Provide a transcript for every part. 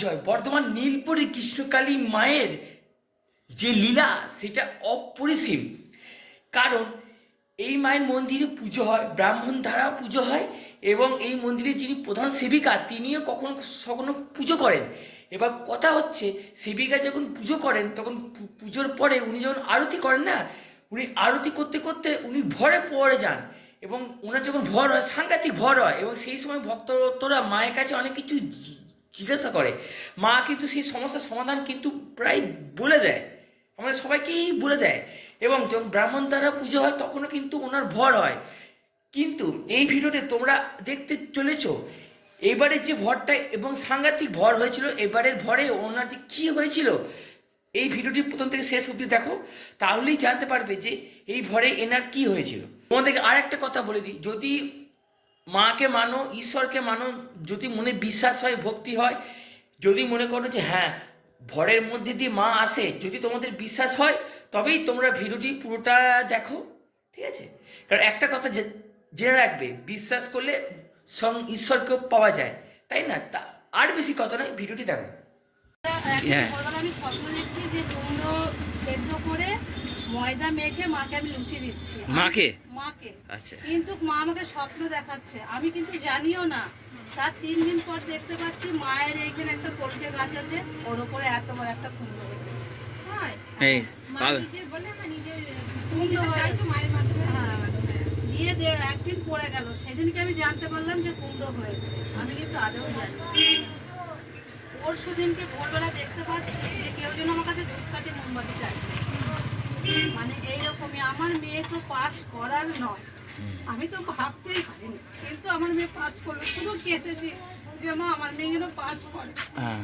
জয়। বর্তমান নীলপুরের কৃষ্ণকালী মায়ের যে লীলা, সেটা অপরিসীম। কারণ এই মায়ের মন্দিরে পুজো হয়, ব্রাহ্মণ দ্বারা পুজো হয় এবং এই মন্দিরে যিনি প্রধান সেবিকা, তিনিও কখনো কখনো পুজো করেন। এবার কথা হচ্ছে, সেবিকা যখন পুজো করেন, তখন পুজোর পরে উনি যখন আরতি করেন না, উনি আরতি করতে করতে উনি ভরে পড়ে যান এবং ওনার যখন ভর হয়, সাংঘাতিক ভর হয় এবং সেই সময় ভক্তরা মায়ের কাছে অনেক কিছু জিজ্ঞাসা করে। মা কিন্তু সেই সমস্যার সমাধান কিন্তু প্রায় বলে দেয়। আমাদের সবাইকেই বলে দেয়। এবং যখন ব্রাহ্মণ দ্বারা পুজো হয়, তখনও কিন্তু ওনার ভর হয়। কিন্তু এই ভিডিওতে তোমরা দেখতে চলেছ। এবারে যে ভরটা এবং সাংঘাতিক ভর হয়েছিল, এবারের ভরে ওনার যে কী হয়েছিল, এই ভিডিওটি প্রথম থেকে শেষ অবধি দেখো। তাহলেই জানতে পারবে যে এই ভরে এনার কি হয়েছিল। তোমাদেরকে আর একটা কথা বলে দিই। যদি মাকে মানো ঈশ্বরকে মানো যদি মনে বিশ্বাস হয় ভক্তি হয় যদি মনে করো যে হ্যাঁ ভরের মধ্যে দিয়ে মা আসে যদি তোমাদের বিশ্বাস হয় তবেই তোমরা ভিডিওটি পুরোটা দেখো ঠিক আছে? কারণ একটা কথা জেনে রাখবে বিশ্বাস করলে সং ঈশ্বরকেও পাওয়া যায় তাই না? তা আর বেশি কথা নয় ভিডিওটি দেখো। হ্যাঁ। আমি দেখছি যে সেদ্ধ করে ময়দা মেখে মাকে আমি লুচি দিচ্ছি। মাকে? মাকে। আচ্ছা। কিন্তু মা আমাকে স্বপ্ন দেখাচ্ছে। আমি কিন্তু জানিও না। তার তিন দিন পর দেখতে পাচ্ছি মায়ের এইখানে একটা পোলটে গাছ আছে। ওর উপরে এত বড় একটা কুমড়ো হয়েছে এই মা ভালো। বলে না নিজের তুমি চাইছো মায়ের মাধ্যমে। হ্যাঁ দিয়ে দে একদিন পড়ে গেল। সেদিনকে আমি জানতে পারলাম যে কুমড়ো হয়েছে। আমি কিন্তু আদৌ জানি পরশু দিনকে ভোরবেলা দেখতে পাচ্ছি যে কেউ যেন আমার কাছে ধূপকাঠি মোমবাতি চাইছে। মানে এইরকমই আমার মেয়ে তো পাস করার নয়। আমি তো ভাবতেই পারিনি কিন্তু আমার মেয়ে পাস করল। শুধু কেটেছি যে মা আমার মেয়ে যেন পাস করে। হ্যাঁ।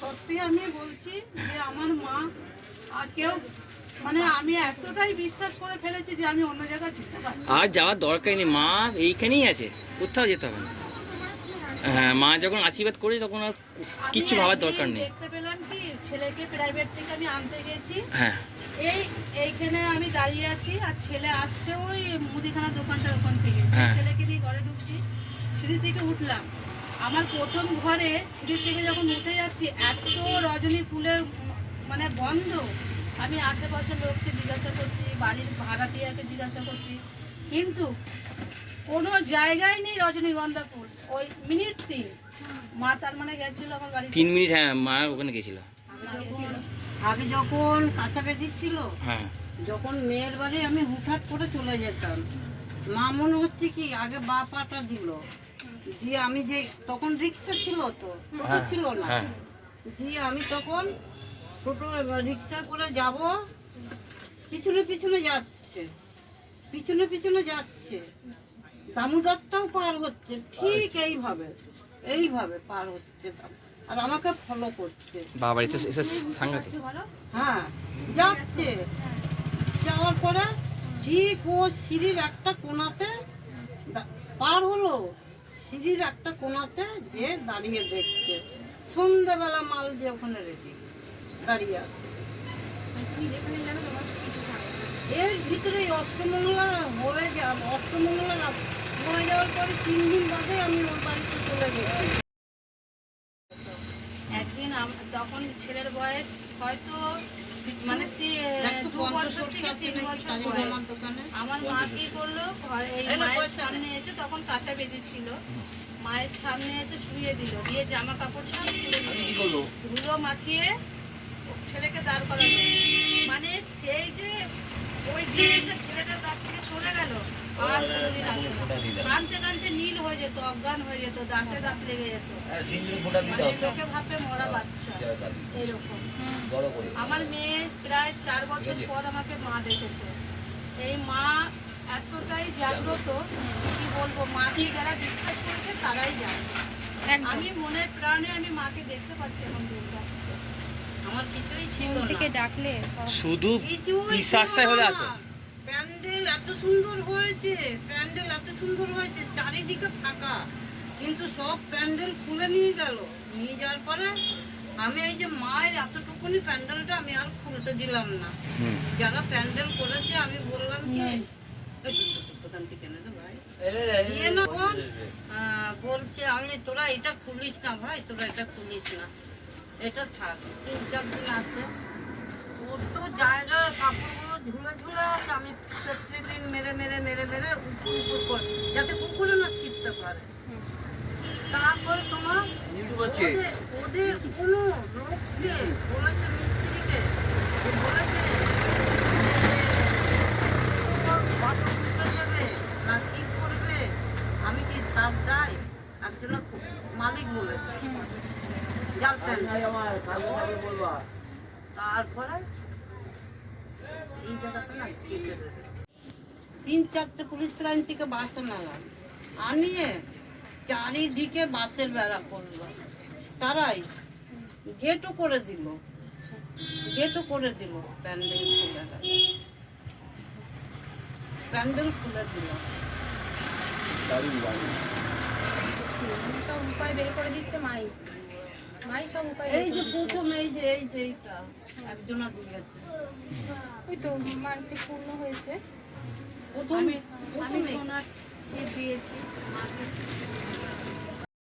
সত্যি আমি বলছি যে আমার মা আর কেউ মানে আমি এতটাই বিশ্বাস করে ফেলেছি যে আমি অন্য জায়গায় যেতে পারছি আর যাওয়ার দরকার নেই। মা এইখানেই আছে কোথাও যেতে হবে না। হ্যাঁ মা যখন আশীর্বাদ করে তখন আর কিচ্ছু ভাবার দরকার নেই। দেখতে পেলাম কি? ছেলেকে প্রাইভেট থেকে আমি আনতে গেছি। হ্যাঁ। এই এইখানে আমি দাঁড়িয়ে আছি আর ছেলে আসছে ওই মুদিখানা দোকানটার ওখান থেকে। হ্যাঁ। ছেলেকে নিয়ে ঘরে ঢুকছি সিঁড়ি থেকে উঠলাম। আমার প্রথম ঘরে সিঁড়ি থেকে যখন উঠে যাচ্ছি এত রজনী ফুলের মানে গন্ধ। আমি আশেপাশের লোককে জিজ্ঞাসা করছি বাড়ির ভাড়াটিয়াকে জিজ্ঞাসা করছি। কিন্তু কোনো জায়গায় নেই রজনীগন্ধা ফুল ওই মিনিট তিন। মা তার মানে গেছিল আমার বাড়িতে। তিন মিনিট হ্যাঁ মা ওখানে গেছিল। আগে যখন কাছাকাছি ছিল হ্যাঁ। যখন মেয়ের বাড়ি আমি হুটহাট করে চলে যেতাম মা মনে হচ্ছে কি আগে বা পাটা দিল। দিয়ে আমি যে তখন রিক্সা ছিল তো টোটো হ্যাঁ, ছিল না। হ্যাঁ। দিয়ে আমি তখন টোটো রিক্সা করে যাব পিছনে পিছনে যাচ্ছে পিছনে পিছনে যাচ্ছে। দামোদরটাও পার হচ্ছে ঠিক এইভাবে এইভাবে পার হচ্ছে আর আমাকে ফলো করছে। বাবা এটা এসে সাংঘাতিক। কিছু হ্যাঁ যাচ্ছে। যাওয়ার পরে ঠিক ও সিঁড়ির একটা কোণাতে পার হলো। সিঁড়ির একটা কোণাতে যে দাঁড়িয়ে দেখছে। সন্ধ্যাবেলা মাল যে ওখানে রেডি দাঁড়িয়ে আছে। এর ভিতরে অষ্টমঙ্গলা হয়ে যাব অষ্টমঙ্গলা হয়ে যাওয়ার পরে তিন দিন বাদে আমি ওর বাড়িতে চলে গেছি। একদিন তখন ছেলের বয়স হয়তো মানে দু বছর থেকে তিন বছর বয়স। আমার মা কি করল? মায়ের সামনে এসে তখন কাঁচা বেঁধেছিল মায়ের সামনে এসে শুয়ে দিল। দিয়ে জামা কাপড় সব দিল। ধুলো মাখিয়ে ছেলেকে দাঁড় করালো। মানে সেই যে ওই দিন যে ছেলেটার কাছ থেকে চলে গেল। আর কোনোদিন আসবে কানতে কানতে নীল হয়ে যেত অজ্ঞান হয়ে যেত দাঁতে দাঁত লেগে যেত। মানে লোকে ভাবে মরা বাচ্চা এরকম। আমার মেয়ে প্রায় চার বছর পর আমাকে মা দেখেছে। এই মা এতটাই জাগ্রত কি বলব মাকে যারা বিশ্বাস করেছে তারাই জানে। আমি মনের প্রাণে আমি মাকে দেখতে পাচ্ছি এখন দুর্গা আমার কিছুই ছিল না। ডাকলে শুধু বিশ্বাসটাই হলে। আসো প্যান্ডেল এত সুন্দর হয়েছে প্যান্ডেল এত সুন্দর হয়েছে চারিদিকে ফাঁকা। কিন্তু সব প্যান্ডেল খুলে নিয়ে গেল। নিয়ে যাওয়ার পরে আমি এই যে মায়ের এতটুকুনি প্যান্ডেলটা আমি আর খুলতে দিলাম না। যারা প্যান্ডেল করেছে আমি বললাম কি দোকান থেকে ভাই। বলছে আমি তোরা এটা খুলিস না ভাই তোরা এটা খুলিস না। এটা থাক তিন চার দিন আছে। ওর তো জায়গায় কাপড়গুলো ঝুলে ঝুলে আছে আমি প্রত্যেকদিন মেরে মেরে মেরে মেরে উপর উপর করে যাতে কুকুরে না ছিপতে পারে। তারপরে তোমার ওদের ওদের কোনো লোককে বলেছে মিস্ত্রিকে বলেছে না কি করবে আমি কি তার যাই একজন মালিক বলেছে। তারপরে এই জায়গাটা না কেটে দেবে। তিন চারটে পুলিশ লাইন থেকে বাস আনালাম আনিয়ে চারিদিকে বাসের বেড়া করল তারাই গেটও করে দিল। গেটও করে দিল। প্যান্ডেল খুলে গেল প্যান্ডেল খুলে দিল। সব উপায় বের করে দিচ্ছে মাই। এই যে প্রথম এই যে এই যে এইটা। একজনা দিয়েছে ওই তো মানসিক পূর্ণ হয়েছে। প্রথম আমি আমি প্রথমে। সোনার টিপ দিয়েছি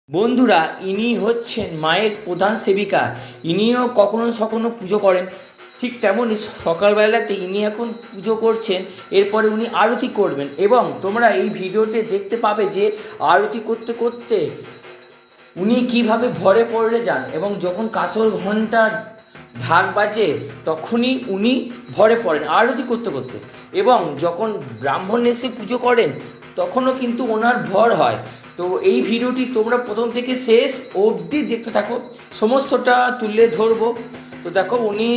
বন্ধুরা ইনি হচ্ছেন মায়ের প্রধান সেবিকা। ইনিও কখনো কখনো পুজো করেন। ঠিক তেমনই সকালবেলাতে ইনি এখন পুজো করছেন। এরপরে উনি আরতি করবেন। এবং তোমরা এই ভিডিওতে দেখতে পাবে যে আরতি করতে করতে উনি কীভাবে ভরে পড়ে যান এবং যখন কাসর ঘণ্টা ঢাক বাজে, তখনই উনি ভরে পড়েন, আরতি করতে করতে। এবং যখন ব্রাহ্মণ এসে পুজো করেন, তখনও কিন্তু ওনার ভর হয়। তো এই ভিডিওটি তোমরা প্রথম থেকে শেষ অবধি দেখতে থাকো। সমস্তটা তুলে ধরবো। তো দেখো, উনি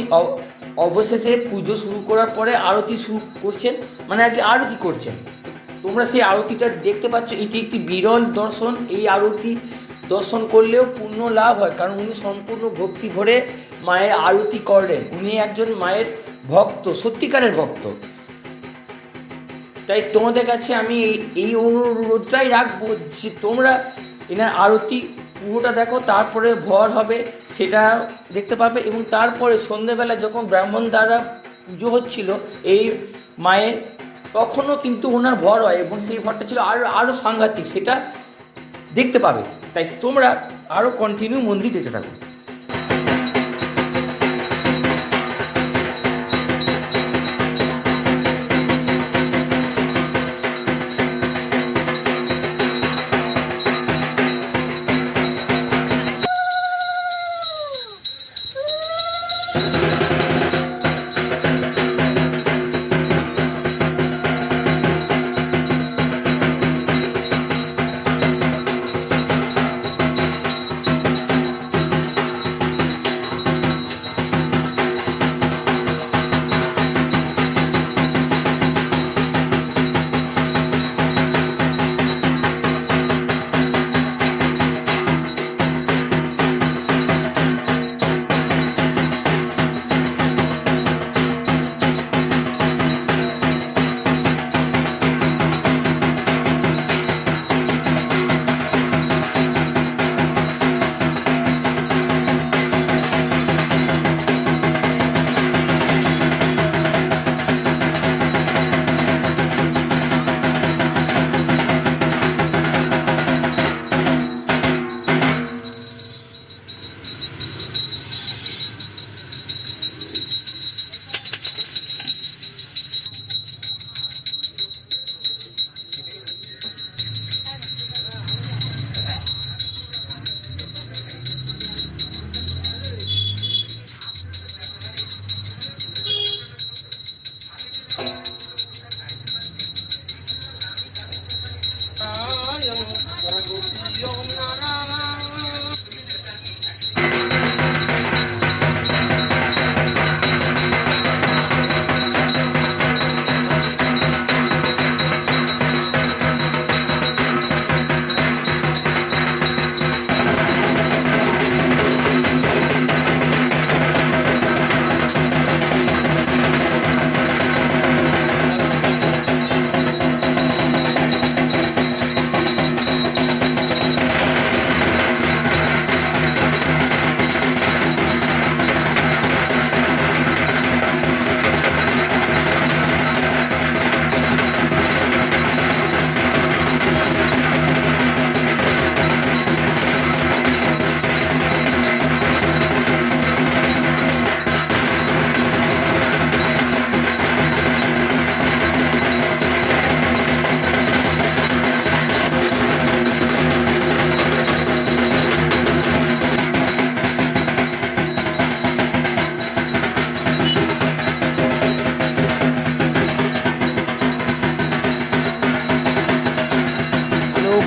অবশেষে পুজো শুরু করার পরে আরতি শুরু করছেন মানে আর কি আরতি করছেন। তোমরা সেই আরতিটা দেখতে পাচ্ছ, এটি একটি বিরল দর্শন। এই আরতি দর্শন করলেও পূর্ণ লাভ হয়। কারণ উনি সম্পূর্ণ ভক্তি ভরে মায়ের আরতি করেন উনি একজন মায়ের ভক্ত, সত্যিকারের ভক্ত। তাই তোমাদের কাছে আমি এই অনুরোধটাই রাখব যে তোমরা এনার আরতি পুরোটা দেখো, তারপরে ভর হবে, সেটা দেখতে পাবে এবং তারপরে সন্ধেবেলা যখন ব্রাহ্মণ দ্বারা পুজো হচ্ছিল, এই মায়ের তখনও কিন্তু ওনার ভর হয় এবং সেই ভরটা ছিল আরও আরও সাংঘাতিক। সেটা দেখতে পাবে। তাই তোমরা আরও কন্টিনিউ মন্দির দেখতে থাকো।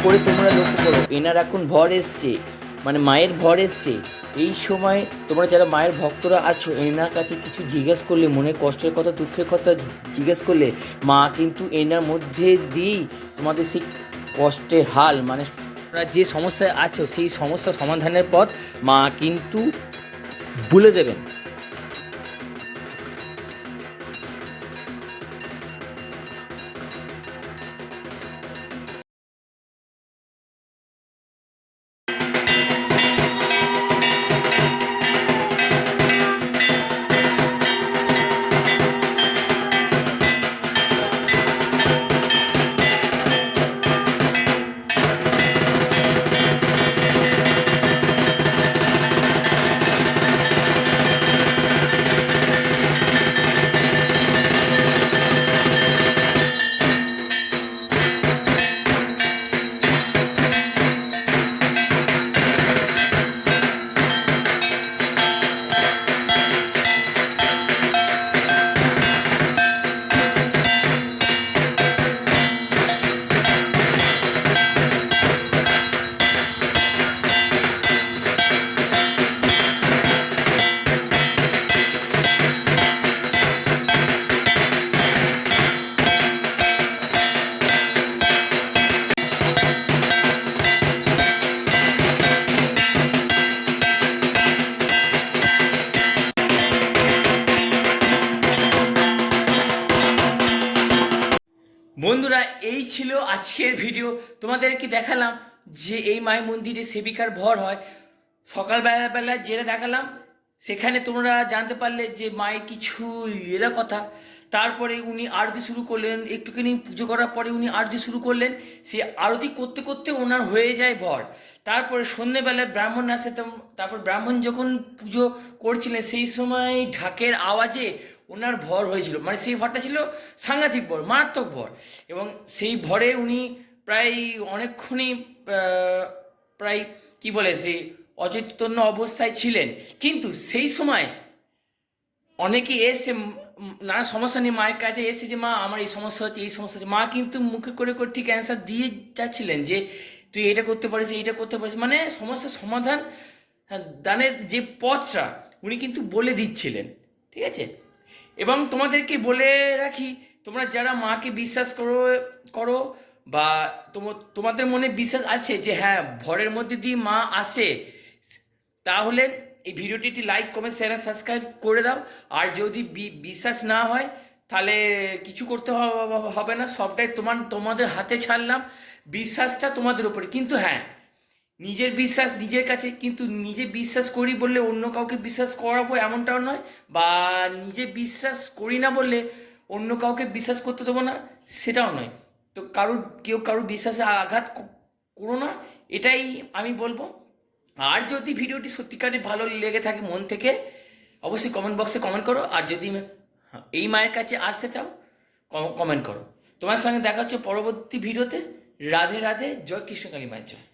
করে তোমরা লক্ষ্য করো, এনার এখন ভর এসছে মানে মায়ের ভর এসছে। এই সময় তোমরা যারা মায়ের ভক্তরা আছো, এনার কাছে কিছু জিজ্ঞেস করলে, মনে কষ্টের কথা, দুঃখের কথা জিজ্ঞেস করলে, মা কিন্তু এনার মধ্যে দিয়েই তোমাদের সেই কষ্টের হাল মানে তোমরা যে সমস্যায় আছো, সেই সমস্যা সমাধানের পথ মা কিন্তু বলে দেবেন। বন্ধুরা, এই ছিল আজকের ভিডিও তোমাদেরকে দেখালাম যে এই মায়ের মন্দিরে সেবিকার ভর হয়। সকালবেলা বেলা যেটা দেখালাম, সেখানে তোমরা জানতে পারলে যে মায়ের কিছু এরা কথা। তারপরে উনি আরতি শুরু করলেন, একটুখানি পুজো করার পরে উনি আরতি শুরু করলেন। সে আরতি করতে করতে ওনার হয়ে যায় ভর। তারপরে সন্ধেবেলায় ব্রাহ্মণ আসে তারপর ব্রাহ্মণ যখন পুজো করছিলেন, সেই সময় ঢাকের আওয়াজে ওনার ভর হয়েছিল। মানে সেই ভরটা ছিল সাংঘাতিক ভর মারাত্মক ভর। এবং সেই ভরে উনি প্রায় অনেকক্ষণই প্রায় কি বলে সে অচেতন্য অবস্থায় ছিলেন। কিন্তু সেই সময় অনেকে এসে নানা সমস্যা নিয়ে মায়ের কাছে এসে যে মা আমার এই সমস্যা হচ্ছে এই সমস্যা হচ্ছে। মা কিন্তু মুখে করে করে ঠিক অ্যান্সার দিয়ে যাচ্ছিলেন যে তুই এটা করতে পারিস এইটা করতে পারিস। মানে সমস্যার সমাধান হ্যাঁ, দানের যে পথটা উনি কিন্তু বলে দিচ্ছিলেন। ঠিক আছে? এবং তোমাদেরকে বলে রাখি, তোমরা যারা মাকে বিশ্বাস করো করো বা তোম- তোমাদের মনে বিশ্বাস আছে যে হ্যাঁ ভরের মধ্যে দিয়ে মা আসে, তাহলে এই ভিডিওটি একটি লাইক কমেন্ট শেয়ার সাবস্ক্রাইব করে দাও। আর যদি বিশ্বাস না হয়, তাহলে কিছু করতে হবে না, সবটাই তোমার তোমাদের হাতে ছাড়লাম। বিশ্বাসটা তোমাদের উপরে। কিন্তু হ্যাঁ নিজের বিশ্বাস নিজের কাছে কিন্তু নিজে বিশ্বাস করি বললে অন্য কাউকে বিশ্বাস করাবো এমনটাও নয় বা নিজে বিশ্বাস করি না বললে অন্য কাউকে বিশ্বাস করতে দেবো না সেটাও নয়। তো কারুর কেউ কারুর বিশ্বাসে আঘাত করো না এটাই আমি বলব। আর যদি ভিডিওটি সত্যিকারে ভালো লেগে থাকে মন থেকে অবশ্যই কমেন্ট বক্সে কমেন্ট করো। আর যদি হ্যাঁ, এই মায়ের কাছে আসতে চাও কমেন্ট করো। তোমার সঙ্গে দেখা হচ্ছে পরবর্তী ভিডিওতে। রাধে রাধে জয় কৃষ্ণকালী মায়ের জয়।